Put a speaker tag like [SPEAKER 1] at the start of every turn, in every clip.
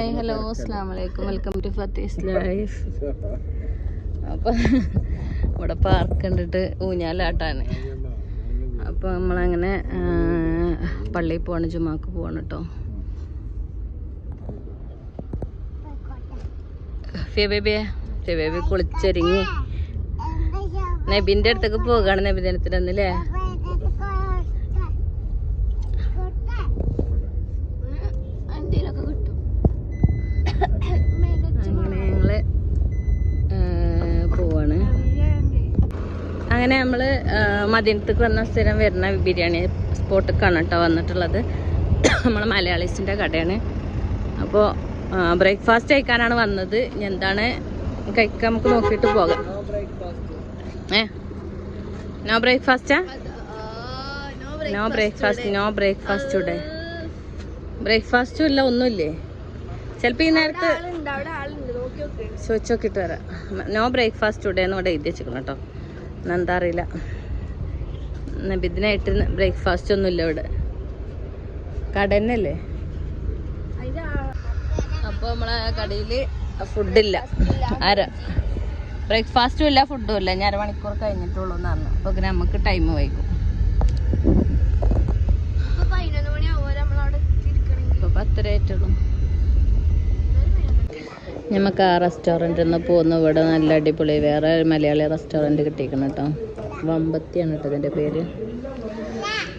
[SPEAKER 1] Hi hello അസ്സാം വലൈക്കും welcome to ഫത്തീസ് life അപ്പം ഇവിടെ പാർക്ക് കണ്ടിട്ട് ഊഞ്ഞാലാട്ടാണ് അപ്പോൾ നമ്മളങ്ങനെ പള്ളിയിൽ പോവാണ് ജുമാക്ക് പോവാണ് കേട്ടോ ഫിയ ബേബിയെ ഫിയ ബേബി കുളിച്ചൊരുങ്ങി. നബിന്റെ അടുത്തേക്ക് പോവുകയാണ് നബിദിനത്തിനല്ലേ അങ്ങനെ ഞങ്ങൾ ആ, പോവാണ് അങ്ങനെ നമ്മൾ മദീനത്തേക്ക് വന്ന സ്ഥിരം വരുന്ന ബിരിയാണി സ്പോട്ടിക്കാണ് കേട്ടോ വന്നിട്ടുള്ളത്. നമ്മൾ മലയാളീസിന്റെ കടയാണ്. അപ്പോൾ ബ്രേക്ക്ഫാസ്റ്റ് കഴിക്കാനാണ് വന്നത്. ഇനി എന്താണ്? കഴിക്കാൻ നമുക്ക് നോക്കിയിട്ട് പോകാം. ഏ? നോ ബ്രേക്ക്ഫാസ്റ്റാ നോ ബ്രേക്ക്ഫാസ്റ്റ് നോ ബ്രേക്ക്ഫാസ്റ്റ് ഇവിടെ. ബ്രേക്ക്ഫാസ്റ്റും ഇല്ല ഒന്നുമില്ലേ? ചിലപ്പോൾ ഈ നേരത്ത് ചോദിച്ചു നോക്കിയിട്ട് വരാം. നോ ബ്രേക്ക്ഫാസ്റ്റ് ഇവിടെ എന്ന് ഇവിടെ എഴുതി വെച്ചേക്കണം കേട്ടോ. എന്താ അറിയില്ല. നബിദിനായിട്ട് ബ്രേക്ക്ഫാസ്റ്റ് ഒന്നും ഇല്ല ഇവിടെ. കട തന്നെയല്ലേ? അപ്പോൾ നമ്മളെ കടയിൽ ഫുഡില്ല അര ബ്രേക്ക്ഫാസ്റ്റും ഇല്ല ഫുഡും ഇല്ല. ഞാൻ അരമണിക്കൂർ കഴിഞ്ഞിട്ടുള്ളൂ എന്ന് പറഞ്ഞു. അപ്പോൾ പിന്നെ നമുക്ക് ടൈം വൈകും. ഇപ്പോൾ പത്തര ആയിട്ടുള്ളൂ. നമുക്ക് ആ റെസ്റ്റോറന്റിൽ നിന്ന് പോകുന്ന ഇവിടെ നല്ല അടിപൊളി വേറെ മലയാളി റെസ്റ്റോറന്റ് കിട്ടിയിരിക്കണം കേട്ടോ. വമ്പത്തിയാണ് കേട്ടോ ഇതിന്റെ പേര്.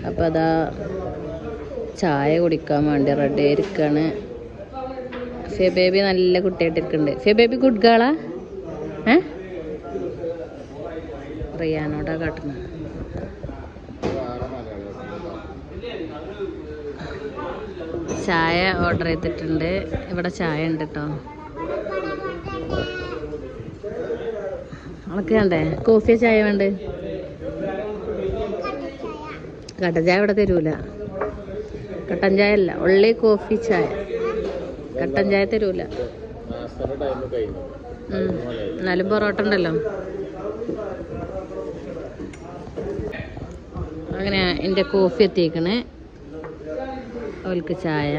[SPEAKER 1] അപ്പോൾ അതാ ചായ കുടിക്കാൻ വേണ്ടി റെഡി ആയിരിക്കാണ്. ഫിയ ബേബി നല്ല കുട്ടിയായിട്ടിരിക്കുന്നുണ്ട്. ഫിയ ബേബി ഗുഡ് ഗേളാ ഏ? റിയാനോടാ കാട്ടുന്നത് ചായ ഓർഡർ ചെയ്തിട്ടുണ്ട്. ഇവിടെ ചായ ഉണ്ട് കേട്ടോ. അവൾക്ക് വേണ്ടേ കോഫിയോ ചായ വേണ്ടേ? കട്ടൻ ചായ ഇവിടെ തരൂല. കട്ടൻ ചായ അല്ല ഉള്ളി കോഫി ചായ. കട്ടൻ ചായ തരൂല. എന്നാലും പൊറോട്ട ഉണ്ടല്ലോ. അങ്ങനെ എന്റെ കോഫി എത്തിക്കണേ അവൾക്ക് ചായ.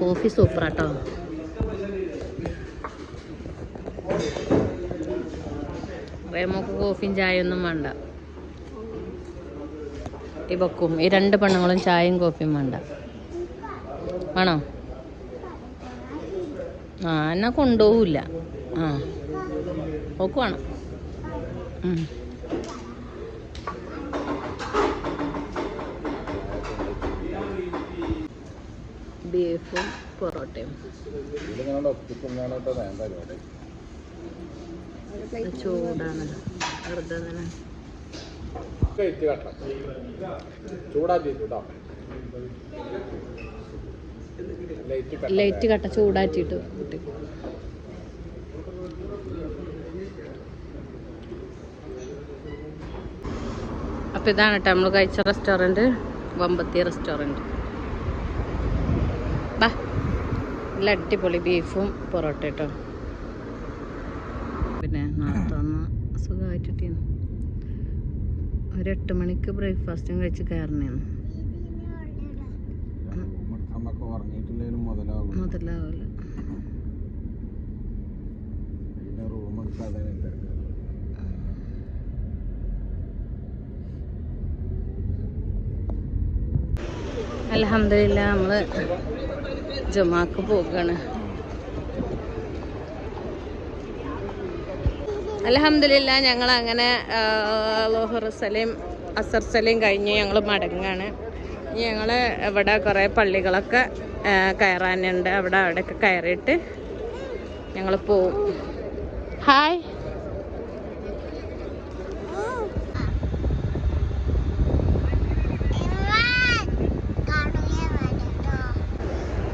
[SPEAKER 1] കോഫി സൂപ്പറാട്ടോ റേമോക്ക് കോഫിയും ചായയൊന്നും വേണ്ട. ഇവക്കും ഈ രണ്ട് പെണ്ണുങ്ങളും ചായയും കോഫിയും വേണ്ട. വേണോ? ആ എന്നാ കൊണ്ടുപോവില്ല ആ ഓക്ക് വേണം. ബീഫും പൊറോട്ടയും. ചൂടാണ്. വെറുതെ തന്നെ. ലൈറ്റ് കട്ട. ചൂടാറ്റിട്ട് അപ്പൊ അപ്പോൾ ഇതാണ് കേട്ടോ നമ്മൾ കഴിച്ച റെസ്റ്റോറന്റ് വമ്പത്തി റെസ്റ്റോറന്റ് നല്ല അടിപൊളി ബീഫും പൊറോട്ട കേട്ടോ പിന്നെ നടത്തുന്ന സുഖമായിട്ടിട്ടീന്ന് ഒരു എട്ട് മണിക്ക് ബ്രേക്ക്ഫാസ്റ്റും കഴിച്ച് കയറണേന്ന്. മുതലാവില്ല അലഹമില്ല നമ്മൾ ജുമാക്ക് പോകാണ്. അലഹമില്ല ഞങ്ങൾ അങ്ങനെ ലോഹർ സലീം അസർ സലയും കഴിഞ്ഞ് ഞങ്ങൾ മടങ്ങാണ്. ഞങ്ങൾ ഇവിടെ കുറേ പള്ളികളൊക്കെ കയറാനുണ്ട്. അവിടെ അവിടെയൊക്കെ കയറിയിട്ട് ഞങ്ങൾ പോവും. ഹായ്.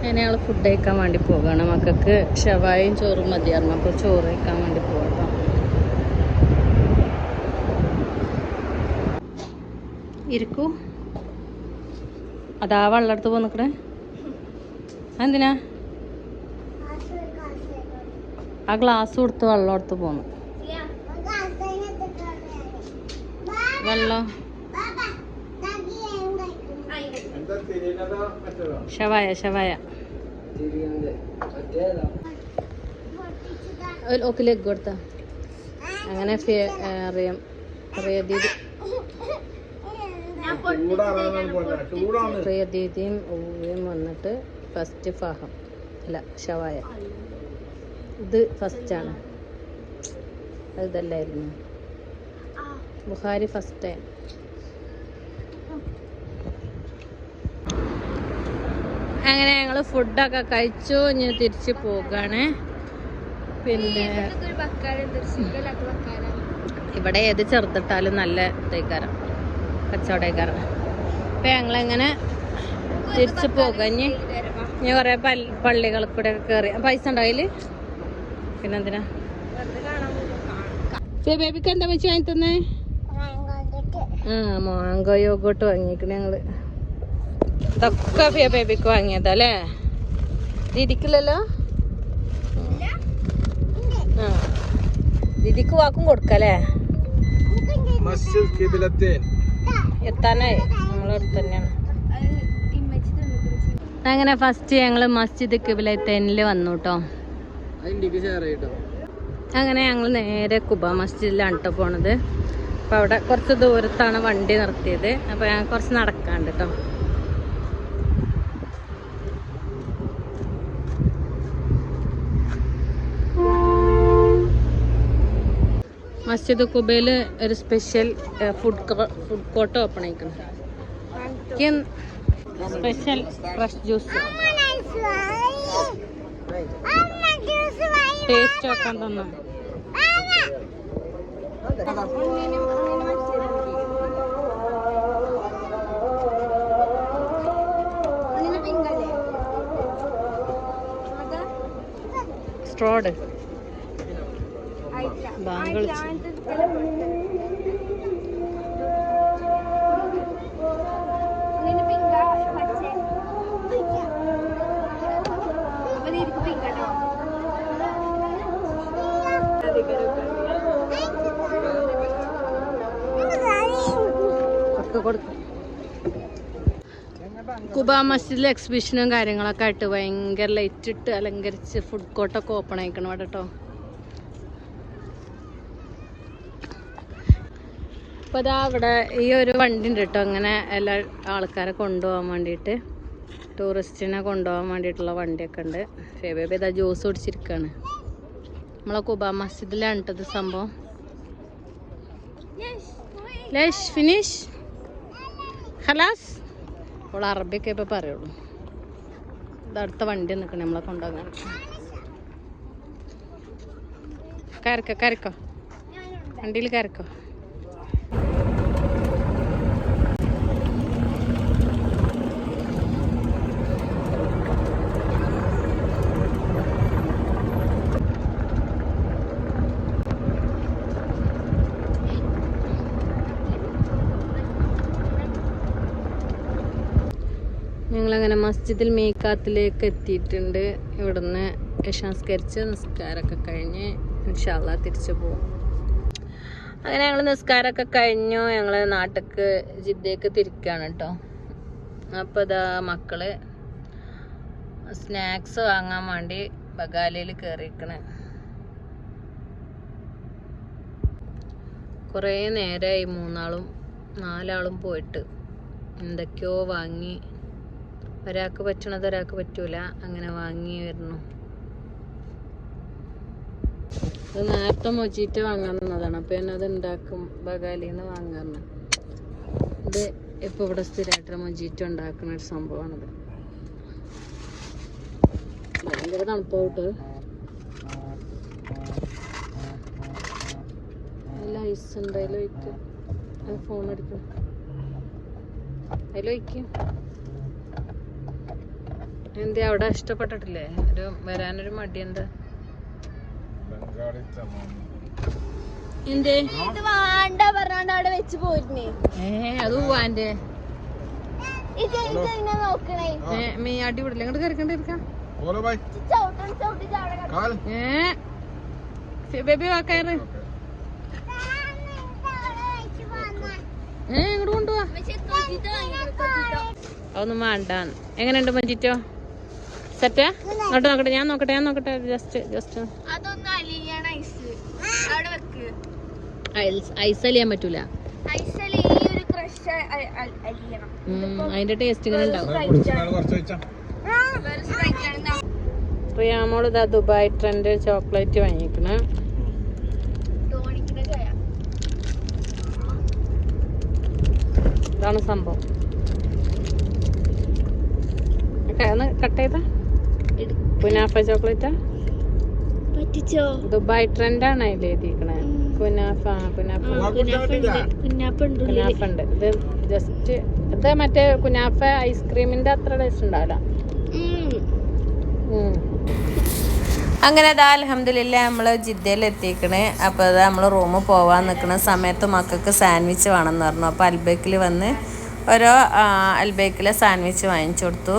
[SPEAKER 1] അങ്ങനെ ഞങ്ങൾ ഫുഡ് കഴിക്കാൻ വേണ്ടി പോവുകയാണ്. മക്കൾക്ക് ഷവായും ചോറും മതിയായിരുന്നു അപ്പോൾ ചോറ് കഴിക്കാൻ വേണ്ടി പോകാം ഇരിക്കൂ. അതാ വെള്ളമെടുത്ത് പോന്നിക്കണേ. എന്തിനാ ആ ഗ്ലാസ് കൊടുത്ത് വെള്ളം എടുത്ത് പോന്നു. വെള്ളം. ഷവായ ഷവായ ഓക്കിലേക്ക് കൊടുത്ത. അങ്ങനെ അറിയാം. ആ, ദീദി റിയദീദി റിയദീദിയും ഊവയും വന്നിട്ട് ഫസ്റ്റ് ഫാഹം അല്ല ഷവായ ഇത് ഫസ്റ്റാണ് അതല്ലായിരുന്നു ബുഹാരി ഫസ്റ്റ് അങ്ങനെ ഞങ്ങൾ ഫുഡൊക്കെ കഴിച്ചു ഇനി തിരിച്ച് പോകാണ്. പിന്നെ ഇവിടെ ഏത് ചെറുത്തിട്ടാലും നല്ല ഇതേക്കാരം കച്ചവടക്കാരം. അപ്പൊ ഞങ്ങളെങ്ങനെ തിരിച്ച് പോകഞ്ഞ് ഇനി കുറെ പള്ളികളിൽ കൂടെ ഒക്കെ കയറി പൈസ ഉണ്ടായിൽ പിന്നെന്തിനാ ബേബിക്ക് എന്താ വെച്ച് വാങ്ങി തന്നെ ആ മാങ്കോ യോഗോട്ട് വാങ്ങിക്കണേ ഞങ്ങൾ. ഇതൊക്കെ ഫിയ ബേബിക്ക് വാങ്ങിയതാ അല്ലേ ദിദിക്കില്ലല്ലോ? ആ. ദിദിക്ക് വാക്കും കൊടുക്കല്ലേ? എത്താനായി. നമ്മളടുത്ത് തന്നെയാണ്. അങ്ങനെ ഫസ്റ്റ് ഞങ്ങൾ മസ്ജിദ് കിബിലത്തേനിൽ വന്നു കേട്ടോ അങ്ങനെ ഞങ്ങൾ നേരെ കുബ മസ്ജിദിലാണ് കേട്ടോ പോണത്. അപ്പോൾ അവിടെ കുറച്ച് ദൂരത്താണ് വണ്ടി നിർത്തിയത്. അപ്പോൾ ഞങ്ങൾ കുറച്ച് നടക്കാണ്ട് കേട്ടോ മസ്ജിദ് കുബയിൽ ഒരു special food food court open ആയിക്കണം. Special fresh juice taste നോക്കാൻ തന്നു സ്ട്രോഡ് ബാങ്ക് വിളിച്ചു ഒക്കെ കൊടുക്കും. കുബ മസ്ജിദിലെ എക്സിബിഷനും കാര്യങ്ങളൊക്കെ ആയിട്ട് ഭയങ്കര ലൈറ്റ് ഇട്ട് അലങ്കരിച്ച് ഫുഡ് കോർട്ടൊക്കെ ഓപ്പൺ ആയിക്കണം കേട്ടോ അപ്പോൾ ഇതാ അവിടെ ഈ ഒരു വണ്ടി ഉണ്ട് കേട്ടോ ഇങ്ങനെ എല്ലാ ആൾക്കാരെ കൊണ്ടുപോകാൻ വേണ്ടിയിട്ട് ടൂറിസ്റ്റിനെ കൊണ്ടുപോകാൻ വേണ്ടിയിട്ടുള്ള വണ്ടിയൊക്കെ ഉണ്ട്. ഫേബേബി ഇതാ ജ്യൂസ് കുടിച്ചിരിക്കുകയാണ് നമ്മളെ കുബ മസ്ജിദിലാണ് കേട്ടത് സംഭവം. ലേഷ് ഫിനിഷ്. ഹലാസ് അവൾ അറബിയൊക്കെ ഇപ്പോൾ പറയുള്ളൂ. ഇത് അടുത്ത വണ്ടി നിൽക്കണേ നമ്മളെ കൊണ്ടുപോകാൻ. കയറിക്കോ കയറിക്കോ. വണ്ടിയിൽ കയറിക്കോ. ഞങ്ങളങ്ങനെ മസ്ജിദിൽ മേക്കാത്തിലേക്ക് എത്തിയിട്ടുണ്ട്. ഇവിടുന്ന് യശാസ്കരിച്ച് നിസ്കാരമൊക്കെ കഴിഞ്ഞ് ഇൻഷാല്ല തിരിച്ചു പോകും അങ്ങനെ ഞങ്ങൾ നിസ്കാരമൊക്കെ കഴിഞ്ഞു. ഞങ്ങൾ നാട്ടിലേക്ക് ജിദ്ദയ്ക്ക് തിരിക്കുകയാണ് കേട്ടോ അപ്പോൾ ഇതാ മക്കൾ സ്നാക്സ് വാങ്ങാൻ വേണ്ടി ബഗാലയിൽ കയറിയിരിക്കണേ കുറേ നേരമായി മൂന്നാളും നാലാളും പോയിട്ട് എന്തൊക്കെയോ വാങ്ങി ഒരാൾക്ക് പറ്റണത് ഒരാൾക്ക് പറ്റൂല. അങ്ങനെ വാങ്ങി വരുന്നു. ഇത് നേരത്തെ മൊജീറ്റ് വാങ്ങാവുന്നതാണ് അപ്പോൾ അപ്പൊ ഞാൻ അത് ഉണ്ടാക്കും ബഗാലിന്ന് വാങ്ങാറുണ്ട് ഇത് ഇപ്പൊ ഇവിടെ സ്ഥിരമായിട്ട് മൊജീറ്റ് ഉണ്ടാക്കുന്ന ഒരു സംഭവമാണിത്. ഭയങ്കര തണുപ്പോട്ട് നല്ല ഐസ് ഉണ്ട്. അതിലൊഴിക്കും ഫോൺ എടുക്കും. അതിലൊഴിക്കും എന്ത് അവിടെ ഇഷ്ടപ്പെട്ടിട്ടില്ലേ? ഒരു വരാനൊരു മടി എന്താ? എന്തേ?
[SPEAKER 2] വേണ്ട അവിടെ
[SPEAKER 1] അത് ഇങ്ങോട്ട് എങ്ങനെയുണ്ട് മഞ്ചിറ്റോ സെറ്റാ നോട്ട് നോക്കട്ടെ ഞാൻ നോക്കട്ടെ ഞാൻ നോക്കട്ടെ ജസ്റ്റ് ജസ്റ്റ്
[SPEAKER 2] ഐസ്. അവിടെ വെക്ക്.
[SPEAKER 1] ഐസ് അലിയാൻ പറ്റൂല.
[SPEAKER 2] ഐസൽ ഈ ഒരു ക്രഷ് അലിയണം.
[SPEAKER 1] അതിന്റെ ടേസ്റ്റ് ഇങ്ങനെ ഉണ്ടാവും. പ്രിയാമോൾ ഇതാ ദുബായ് ട്രെൻഡ് ചോക്ലേറ്റ് വാങ്ങിക്കണ. ഇതാണ് സംഭവം. കട്ട് ചെയ്ത. കുനാഫ ചോക്ലേറ്റാ?
[SPEAKER 2] പറ്റിച്ചോ?
[SPEAKER 1] ദുബായ് ആണ് അതിൽ എഴുതിയിരിക്കണേ. കുനാഫ കുനാഫ
[SPEAKER 2] കുഞ്ഞാപ്പ
[SPEAKER 1] കുനാഫ ഉണ്ട്. ഇത് ജസ്റ്റ് ഇത് മറ്റേ കുനാഫ ഐസ്ക്രീമിന്റെ അത്ര ടേസ്റ്റ് ഉണ്ടാവില്ല. അങ്ങനെ അതാ അലഹമില്ല നമ്മൾ ജിദ്ദയിൽ എത്തിക്കണേ. അപ്പോൾ അത് നമ്മൾ റൂമിൽ പോവാൻ നിൽക്കുന്ന സമയത്ത് മക്കൾക്ക് സാൻഡ്വിച്ച് വേണമെന്ന് പറഞ്ഞു. അപ്പോൾ അൽബക്കിൽ വന്ന് ഓരോ അൽബേക്കിലെ സാൻഡ്വിച്ച് വാങ്ങിച്ചു കൊടുത്തു.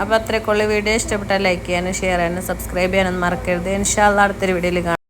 [SPEAKER 1] അപ്പോൾ അത്രയ്ക്കുള്ള വീഡിയോ ഇഷ്ടപ്പെട്ടാൽ ലൈക്ക് ചെയ്യാനും ഷെയർ ചെയ്യാനും സബ്സ്ക്രൈബ് ചെയ്യാനും മറക്കരുത്. ഇൻഷാല്ല അടുത്തൊരു വീഡിയോയിൽ കാണാം.